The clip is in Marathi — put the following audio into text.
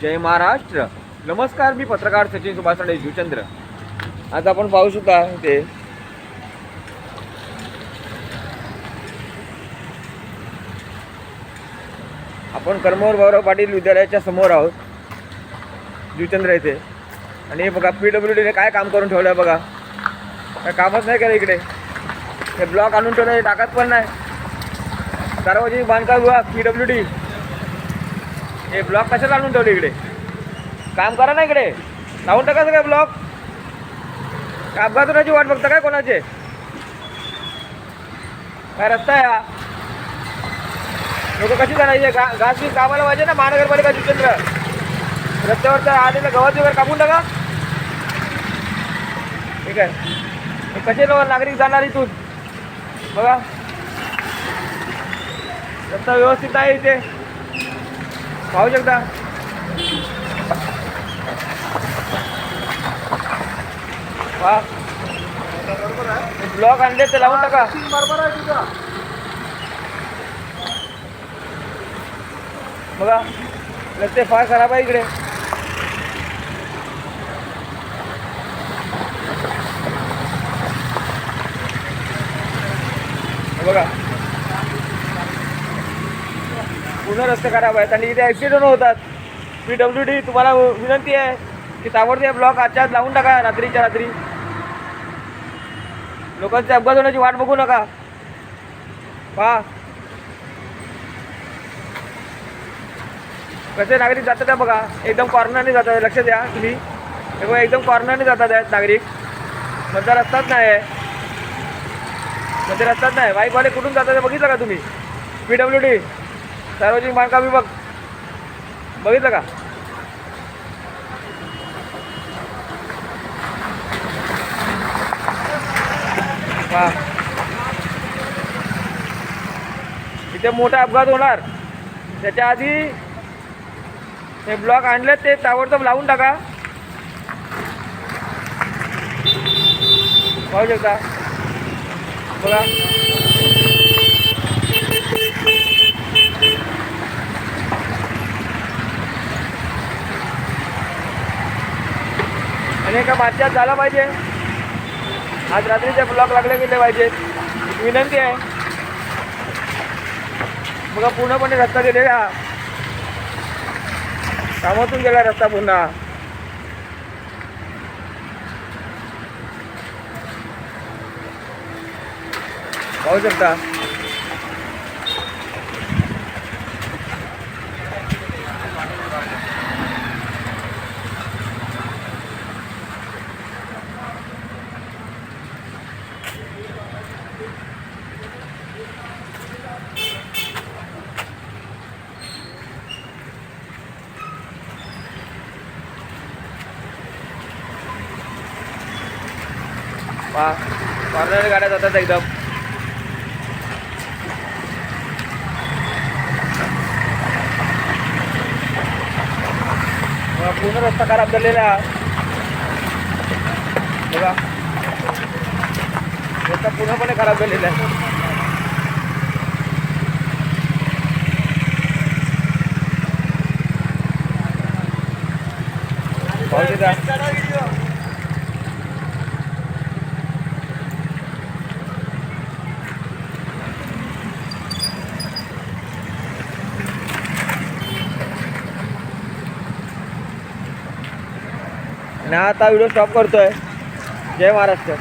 जय महाराष्ट्र. नमस्कार मी पत्रकार सचिन सुभाष राणे शिवचंद्र आज आपण पाहू शकता ते आपण कर्मवर भाऊराव पाटील विद्यालयाच्या समोर आहोत. जुचंद्र येथे आणि हे बघा पी डब्ल्यू डीने काय काम करून ठेवलं आहे बघा. काय कामच नाही केलं इकडे. हे ब्लॉक आणून ठेवलं हे टाकत पण नाही. सार्वजनिक बांधकाम विभाग पी डब्ल्यू डी हे ब्लॉक कशाला आणून ठेवले इकडे? काम करा ना इकडे. लावून टाका काय ब्लॉक काय अपघात होण्याची वाट बघता काय कोणाचे? काय रस्ता आहे हा? लोक कशी जाणायचे गा घास बीस कामाला पाहिजे ना महानगरपालिका जितेंद्र तर आलेलं गव्हाचे वगैरे कापून टाका. ठीक आहे. कसे लोक नागरिक जाणार इथून? बघा. रस्ता व्यवस्थित आहे इथे. पाहू शकता. वा. ब्लॉक आणले ते लावून टाका. बघा रस्ते फार खराब आहे इकडे. बघा. पूर्ण रस्ते खराब आहेत आणि इथे ॲक्सिडेंट होतात. पी डब्ल्यू डी तुम्हाला विनंती आहे की ताबडतोब ब्लॉक आजच्या लावून टाका रात्रीच्या रात्री. लोकांचे अपघात होण्याची वाट बघू नका. पहा. कसे नागरिक जातात आहे बघा. एकदम कॉर्नरने जातात. लक्ष द्या तुम्ही. बघा एकदम कॉर्नरने जातात आहेत नागरिक. मध्ये रस्ताच नाही आहे. मध्ये रस्ताच नाही बाईकवाले कुठून जातात बघितलं का तुम्ही? पी डब्ल्यू डी सार्वजनिक बांधकाम विभाग. बघितलं का? इथे मोठा अपघात होणार. त्याच्या आधी हे ब्लॉक आणले ते ताबडतोब लावून टाका. पाहू शकता. बघा. आणि एका बातच्यात झाला पाहिजे. आज रात्रीचे ब्लॉक लागले गेले पाहिजेत विनंती आहे. बघा पूर्णपणे रस्ता गेलेला कामातून गेला रस्ता पुन्हा. पाहू शकता. पहा कॉर्नर गाड्या जातात एकदम. पूर्ण रस्ता खराब झालेला बघा. रस्ता पूर्णपणे खराब झालेला आहे. पाहू ना आणि आता व्हिडिओ स्टॉप करतोय. जय महाराष्ट्र.